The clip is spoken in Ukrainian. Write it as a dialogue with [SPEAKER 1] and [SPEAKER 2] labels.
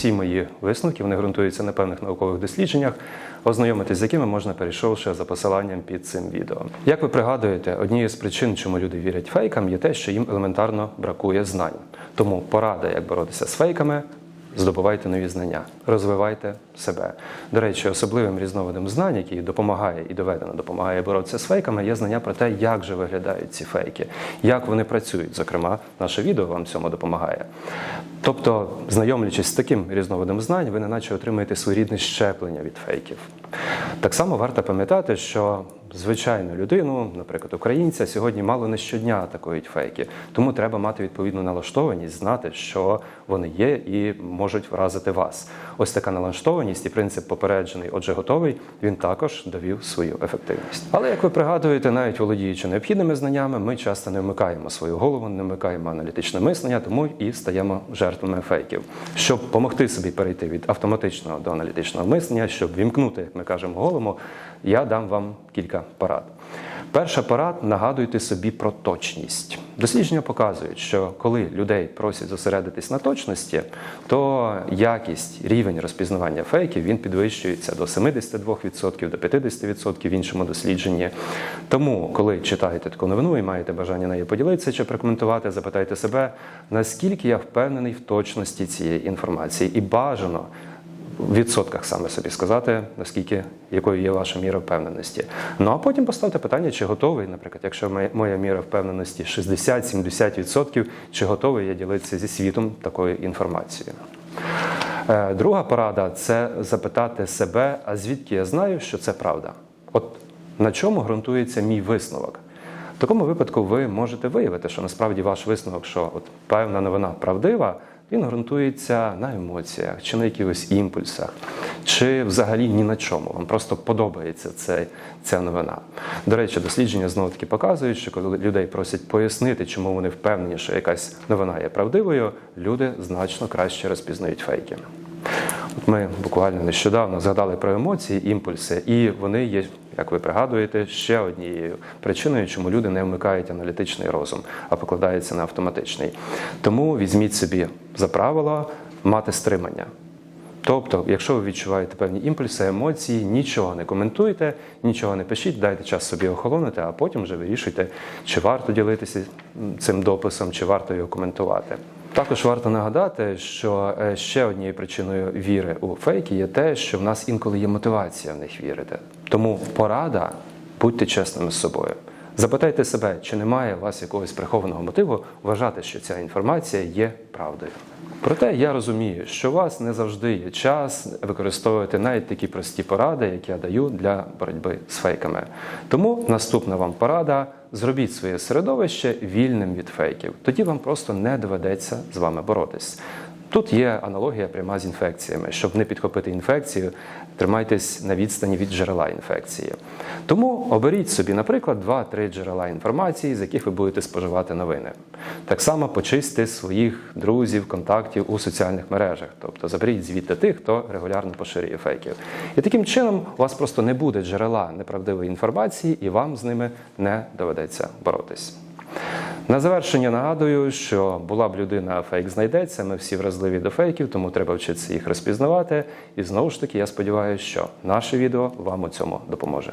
[SPEAKER 1] всі мої висновки вони ґрунтуються на певних наукових дослідженнях, ознайомитись з якими можна перейшовши за посиланням під цим відео. Як ви пригадуєте, однією з причин, чому люди вірять фейкам, є те, що їм елементарно бракує знань. Тому порада, як боротися з фейками. Здобувайте нові знання, розвивайте себе. До речі, особливим різновидом знань, який допомагає і доведено допомагає боротися з фейками, є знання про те, як же виглядають ці фейки, як вони працюють. Зокрема, наше відео вам цьому допомагає. Тобто, знайомлячись з таким різновидом знань, ви неначе отримаєте своєрідне щеплення від фейків. Так само варто пам'ятати, що звичайну людину, наприклад, українця, сьогодні мало не щодня атакують фейки. Тому треба мати відповідну налаштованість, знати, що вони є і можуть вразити вас. Ось така налаштованість і принцип попереджений, отже, готовий, він також довів свою ефективність. Але як ви пригадуєте, навіть володіючи необхідними знаннями, ми часто не вмикаємо свою голову, не вмикаємо аналітичне мислення, тому і стаємо жертвами фейків. Щоб допомогти собі перейти від автоматичного до аналітичного мислення, щоб вімкнути, як ми кажемо, голову, я дам вам кілька порад. Перша порад нагадуйте собі про точність. Дослідження показують, що коли людей просять зосередитись на точності, то якість, рівень розпізнавання фейків він підвищується до 72%, до 50% в іншому дослідженні. Тому, коли читаєте таку новину і маєте бажання нею поділитися чи прокоментувати, запитайте себе, наскільки я впевнений в точності цієї інформації, і бажано відсотках саме собі сказати, наскільки якою є ваша міра впевненості. Ну а потім поставте питання, чи готовий, наприклад, якщо моя- моя міра впевненості 60-70%, чи готовий я ділитися зі світом такою інформацією. Е, Друга порада це запитати себе, а звідки я знаю, що це правда? От на чому ґрунтується мій висновок? В такому випадку ви можете виявити, що насправді ваш висновок, що от певна новина правдива, він ґрунтується на емоціях чи на якихось імпульсах, чи взагалі ні на чому. Вам просто подобається цей, ця новина. До речі, дослідження знову таки показують, що коли людей просять пояснити, чому вони впевнені, що якась новина є правдивою, люди значно краще розпізнають фейки. Ми буквально нещодавно згадали про емоції, імпульси, і вони є, як ви пригадуєте, ще однією причиною, чому люди не вмикають аналітичний розум, а покладаються на автоматичний. Тому візьміть собі за правило мати стримання. Тобто, якщо ви відчуваєте певні імпульси, емоції, нічого не коментуйте, нічого не пишіть, дайте час собі охолонути, а потім вже вирішуйте, чи варто ділитися цим дописом, чи варто його коментувати. Також варто нагадати, що е, ще однією причиною віри у фейки є те, що в нас інколи є мотивація в них вірити. Тому порада будьте чесними з собою. Запитайте себе, чи немає у вас якогось прихованого мотиву вважати, що ця інформація є правдою. Проте я розумію, що у вас не завжди є час використовувати навіть такі прості поради, які я даю для боротьби з фейками. Тому наступна вам порада: зробіть своє середовище вільним від фейків. Тоді вам просто не доведеться з вами боротись. Тут є аналогія пряма з інфекціями. Щоб не підхопити інфекцію, тримайтесь на відстані від джерела інфекції. Тому оберіть собі, наприклад, 2-3 джерела інформації, з яких ви будете споживати новини. Так само почистьте своїх друзів, контактів у соціальних мережах, тобто заберіть звідти тих, хто регулярно поширює фейків. І таким чином у вас просто не буде джерела неправдивої інформації, і вам з ними не доведеться боротись. На завершення нагадую, що була б людина, фейк знайдеться. Ми всі вразливі до фейків, тому треба вчитися їх розпізнавати. І знову ж таки, я сподіваюся, що наше відео вам у цьому допоможе.